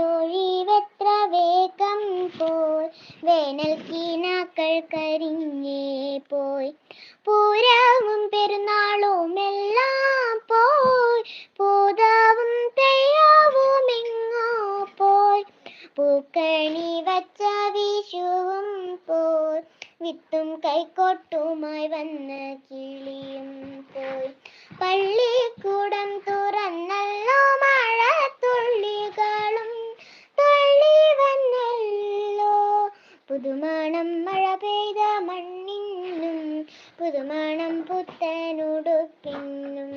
കാലൊഴിവെത്ര വേഗം പോൽ വേനൽ കീനാക്കൾ കരിഞ്ഞേ പോയി പൂരവും പെരുന്നാളും എല്ലാം പോയി പൂതാവും തെയ്യാവും ഇങ്ങോ പോയി പൂക്കണി വച്ച വിഷുവും പോയി വിത്തും കൈക്കോട്ടുമായി വന്ന കിളിയും പോയി പുതുമണം മഴ പെയ്ത മണ്ണിന്നും പുതുമണം പുത്തനുടുപ്പിന്നും.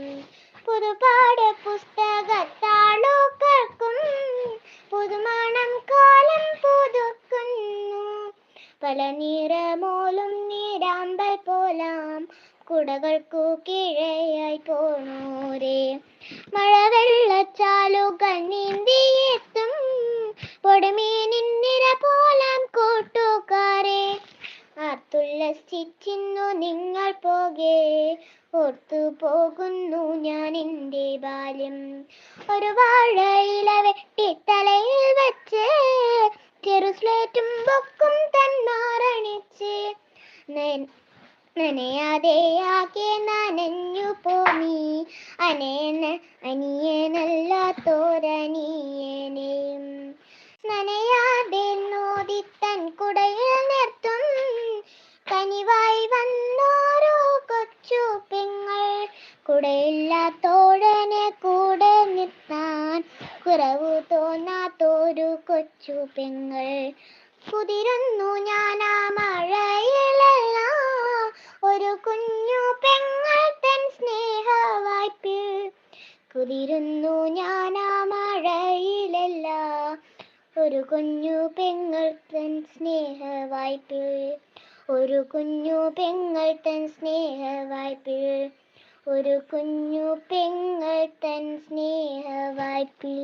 പുതുപാട് പുസ്തകത്താളുകൾക്കും പുതുമണം കാലം പുതുക്കുന്നു. പല നിറമോലും നീരാമ്പൽ പോലാം കുടകൾക്കു കീഴയായി പോണോരേ. മഴവെള്ളച്ചാലുകൾ നീന്തിയെത്തും പൊടുമീനിൻ ആർത്തുല്ലസിച്ചിന്നു നിങ്ങൾ പോകെ. ഓർത്തു പോകുന്നു ഞാൻ എന്റെ ബാല്യം. ഒരു വാഴയില വെട്ടി തലയിൽ വെച്ച് ചെറു സ്ലേറ്റും ബൊക്കും തന്നാറണിച്ച്. നനയാതെ നനയാതെയാകെ നനഞ്ഞു പോന്നി. അനേന അനിയനല്ലാത്തോരനിയനെയും നനയാതെ നോദിത്തൻ കുടയിൽ കുടയില്ലാത്തോടനെ കൂടെ നിർത്താൻ കുറവു തോന്നാത്തൊരു കൊച്ചു പെങ്ങൾ. കുതിരുന്നു ഞാൻ ആ മഴയിലല്ല. ഒരു കുഞ്ഞു പെങ്ങൾ തൻ സ്നേഹവായ്പിൽ. കുതിരുന്നു ഞാൻ ആ മഴയിലല്ല. ഒരു കുഞ്ഞു പെങ്ങൾ തൻ സ്നേഹവായ്പിൽ. ഒരു കുഞ്ഞു പെങ്ങൾ തൻ സ്നേഹവായ്പിൽ. ഒരു കുഞ്ഞു പെങ്ങൾ തൻ സ്നേഹവായ്പിൽ